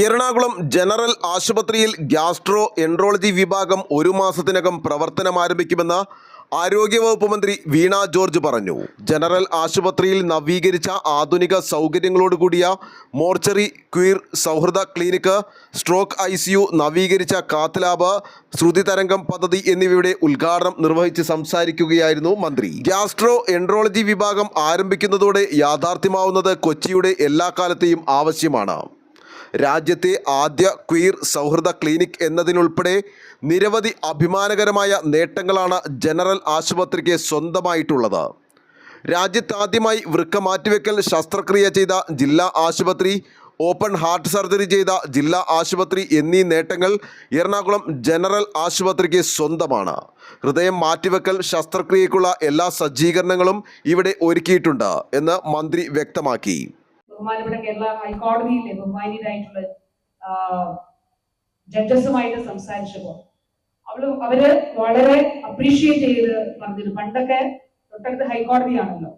Ernakulam general ആശുപത്രിയിൽ gastroenterology വിഭാഗം ഒരു മാസത്തിനകം പ്രവർത്തനം ആരംഭിക്കുമെന്ന് ആരോഗ്യവകുപ്പ് മന്ത്രി വീണ ജോർജ് പറഞ്ഞു. ജനറൽ ആശുപത്രിയിൽ നവീകരിച്ച ആധുനിക സൗകര്യങ്ങളോടുകൂടിയ മോർച്ചറി ക്വീർ സൗഹൃദ clinic stroke I C U നവീകരിച്ച കാത്ത് ലാബ് ശ്രുതി തരംഗം പദ്ധതി എന്നിവയുടെ ഉദ്ഘാടനം നിർവഹിച്ച് സംസാരിക്കുകയായിരുന്നു മന്ത്രി. ഗ്യാസ്ട്രോ എൻട്രോളജി വിഭാഗം ആരംഭിക്കുന്നതോടെ യാഥാർത്ഥ്യമാവുന്നത് കൊച്ചിയുടെ എല്ലാ കാലത്തെയും ആവശ്യമാണ്. രാജ്യത്തെ ആദ്യ ക്വീർ സൗഹൃദ ക്ലിനിക് എന്നതിനുൾപ്പെടെ നിരവധി അഭിമാനകരമായ നേട്ടങ്ങളാണ് ജനറൽ ആശുപത്രിക്ക് സ്വന്തമായിട്ടുള്ളത്. രാജ്യത്താദ്യമായി വൃക്ക മാറ്റിവെക്കൽ ശസ്ത്രക്രിയ ചെയ്ത ജില്ലാ ആശുപത്രി ഓപ്പൺ ഹാർട്ട് സർജറി ചെയ്ത ജില്ലാ ആശുപത്രി എന്നീ നേട്ടങ്ങൾ എറണാകുളം ജനറൽ ആശുപത്രിക്ക് സ്വന്തമാണ്. ഹൃദയം മാറ്റിവെക്കൽ ശസ്ത്രക്രിയക്കുള്ള എല്ലാ സജ്ജീകരണങ്ങളും ഇവിടെ ഒരുക്കിയിട്ടുണ്ട് എന്ന് മന്ത്രി വ്യക്തമാക്കി. ബഹുമാനപ്പെട്ട കേരള ഹൈക്കോടതിയിലെ ബഹുമാനീയരായിട്ടുള്ള ജഡ്ജസുമായിട്ട് സംസാരിച്ചപ്പോൾ അവൾ അവർ വളരെ അപ്രീഷിയേറ്റ് ചെയ്ത് പറഞ്ഞിരുന്നു. പണ്ടൊക്കെ തൊട്ടടുത്ത് ഹൈക്കോടതിയാണല്ലോ.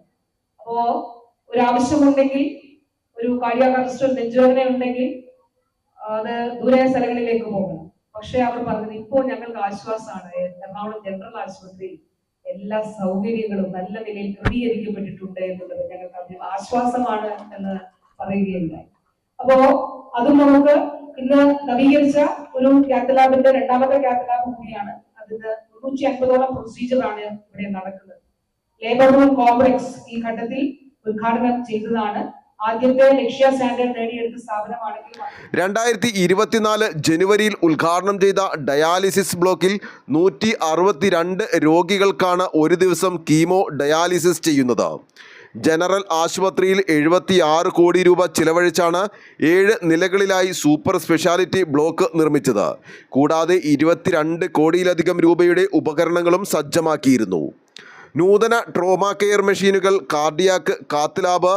അപ്പോ ഒരു ആവശ്യമുണ്ടെങ്കിൽ ഒരു കാർഡിയാക് അറസ്റ്റ് നെഞ്ചുവേദന ഉണ്ടെങ്കിൽ അത് ദൂരെ സ്ഥലങ്ങളിലേക്ക് പോകണം. പക്ഷെ അവർ പറഞ്ഞത് ഇപ്പോൾ ഞങ്ങൾക്ക് ആശ്വാസമാണ്. എറണാകുളം ജനറൽ ആശുപത്രിയിൽ എല്ലാ സൗകര്യങ്ങളും നല്ല നിലയിൽ ക്രമീകരിക്കപ്പെട്ടിട്ടുണ്ട് എന്നുള്ളത് ഞങ്ങൾക്ക് അതിൽ ആശ്വാസമാണ് എന്ന് പറയുകയുണ്ടായി. അപ്പോ അതും നമുക്ക് ഇന്ന് നവീകരിച്ച ഒരു കാത്തലാബിന്റെ രണ്ടാമത്തെ കാത്തലാബ് കൂടിയാണ്. അതിന് മുന്നൂറ്റി അൻപതോളം പ്രൊസീജിയറാണ് ഇവിടെ നടക്കുന്നത്. ലേബർ റൂം കോംപ്ലക്സ് ഈ ഘട്ടത്തിൽ ഉദ്ഘാടനം ചെയ്തതാണ്. രണ്ടായിരത്തി ഇരുപത്തിനാല് ജനുവരിയിൽ ഉദ്ഘാടനം ചെയ്ത ഡയാലിസിസ് ബ്ലോക്കിൽ നൂറ്റി അറുപത്തിരണ്ട് രോഗികൾക്കാണ് ഒരു ദിവസം കീമോ ഡയാലിസിസ് ചെയ്യുന്നത്. ജനറൽ ആശുപത്രിയിൽ എഴുപത്തി ആറ് കോടി രൂപ ചിലവഴിച്ചാണ് ഏഴ് നിലകളിലായി സൂപ്പർ സ്പെഷ്യാലിറ്റി ബ്ലോക്ക് നിർമ്മിച്ചത്. കൂടാതെ ഇരുപത്തിരണ്ട് കോടിയിലധികം രൂപയുടെ ഉപകരണങ്ങളും സജ്ജമാക്കിയിരുന്നു. നൂതന ട്രോമ കെയർ മെഷീനുകൾ കാർഡിയാക്ക് കാത്ത് ലാബ്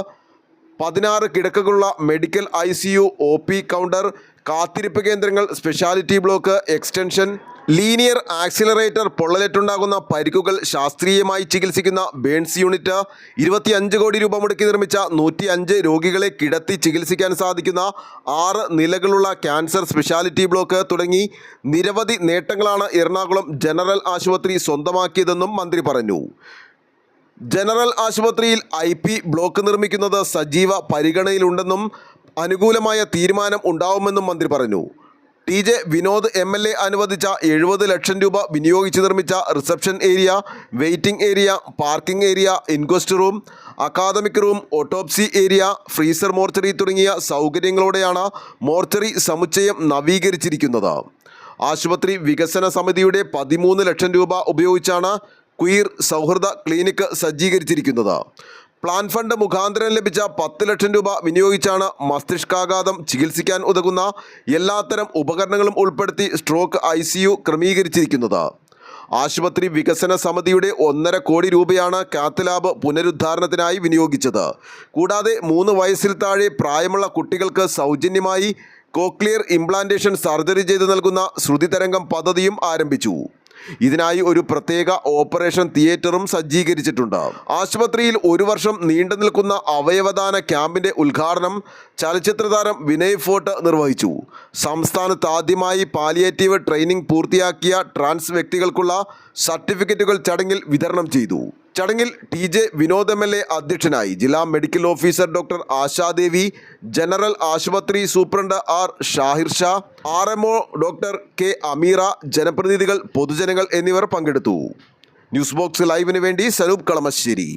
പതിനാറ് കിടക്കകളുള്ള medical I C U O P counter കാത്തിരിപ്പ് കേന്ദ്രങ്ങൾ speciality block extension linear accelerator പൊള്ളലേറ്റുണ്ടാകുന്ന പരിക്കുകൾ ശാസ്ത്രീയമായി ചികിത്സിക്കുന്ന ബേൺസ് യൂണിറ്റ് ഇരുപത്തിയഞ്ച് കോടി രൂപ മുടക്കി നിർമ്മിച്ച നൂറ്റി അഞ്ച് രോഗികളെ കിടത്തി ചികിത്സിക്കാൻ സാധിക്കുന്ന ആറ് നിലകളുള്ള ക്യാൻസർ സ്പെഷ്യാലിറ്റി ബ്ലോക്ക് തുടങ്ങി നിരവധി നേട്ടങ്ങളാണ് എറണാകുളം ജനറൽ ആശുപത്രി സ്വന്തമാക്കിയതെന്നും മന്ത്രി പറഞ്ഞു. ജനറൽ ആശുപത്രിയിൽ ഐ പി ബ്ലോക്ക് നിർമ്മിക്കുന്നത് സജീവ പരിഗണനയിലുണ്ടെന്നും അനുകൂലമായ തീരുമാനം ഉണ്ടാവുമെന്നും മന്ത്രി പറഞ്ഞു. T J Vinod M L A അനുവദിച്ച എഴുപത് ലക്ഷം രൂപ വിനിയോഗിച്ച് നിർമ്മിച്ച reception area waiting area parking area inquest room academic room autopsy area freezer mortuary തുടങ്ങിയ സൗകര്യങ്ങളോടെയാണ് മോർച്ചറി സമുച്ചയം നവീകരിച്ചിരിക്കുന്നത്. ആശുപത്രി വികസന സമിതിയുടെ പതിമൂന്ന് ലക്ഷം രൂപ ഉപയോഗിച്ചാണ് ക്വീർ സൗഹൃദ ക്ലിനിക്ക് സജ്ജീകരിച്ചിരിക്കുന്നത്. പ്ലാൻ ഫണ്ട് മുഖാന്തരം ലഭിച്ച പത്ത് ലക്ഷം രൂപ വിനിയോഗിച്ചാണ് മസ്തിഷ്കാഘാതം ചികിത്സിക്കാൻ ഉതകുന്ന എല്ലാത്തരം ഉപകരണങ്ങളും ഉൾപ്പെടുത്തി സ്ട്രോക്ക് ഐ ക്രമീകരിച്ചിരിക്കുന്നത്. ആശുപത്രി വികസന സമിതിയുടെ ഒന്നര കോടി രൂപയാണ് കാത്ത് ലാബ് പുനരുദ്ധാരണത്തിനായി വിനിയോഗിച്ചത്. കൂടാതെ മൂന്ന് വയസ്സിൽ താഴെ പ്രായമുള്ള കുട്ടികൾക്ക് സൗജന്യമായി കോക്ലിയർ ഇംപ്ലാന്റേഷൻ സർജറി ചെയ്ത് നൽകുന്ന ശ്രുതി തരംഗം പദ്ധതിയും ആരംഭിച്ചു. ഇതിനായി ഒരു പ്രത്യേക ഓപ്പറേഷൻ തിയേറ്ററും സജ്ജീകരിച്ചിട്ടുണ്ട്. ആശുപത്രിയിൽ ഒരു വർഷം നീണ്ടു നിൽക്കുന്ന അവയവദാന ക്യാമ്പിന്റെ ഉദ്ഘാടനം ചലച്ചിത്ര താരം വിനയ് ഫോർട്ട് നിർവഹിച്ചു. സംസ്ഥാനത്ത് ആദ്യമായി പാലിയേറ്റീവ് ട്രെയിനിംഗ് പൂർത്തിയാക്കിയ ട്രാൻസ് വ്യക്തികൾക്കുള്ള സർട്ടിഫിക്കറ്റുകൾ ചടങ്ങിൽ വിതരണം ചെയ്തു. ചടങ്ങിൽ T J Vinod M L A അധ്യക്ഷനായി ജില്ലാ medical officer doctor Ashadevi general ആശുപത്രി superintendent R Shahir Shah R M O doctor K Ameera ജനപ്രതിനിധികൾ പൊതുജനങ്ങൾ എന്നിവർ പങ്കെടുത്തു. ന്യൂസ് ബോക്സ് ലൈവിന് വേണ്ടി സനൂപ് കളമശ്ശേരി.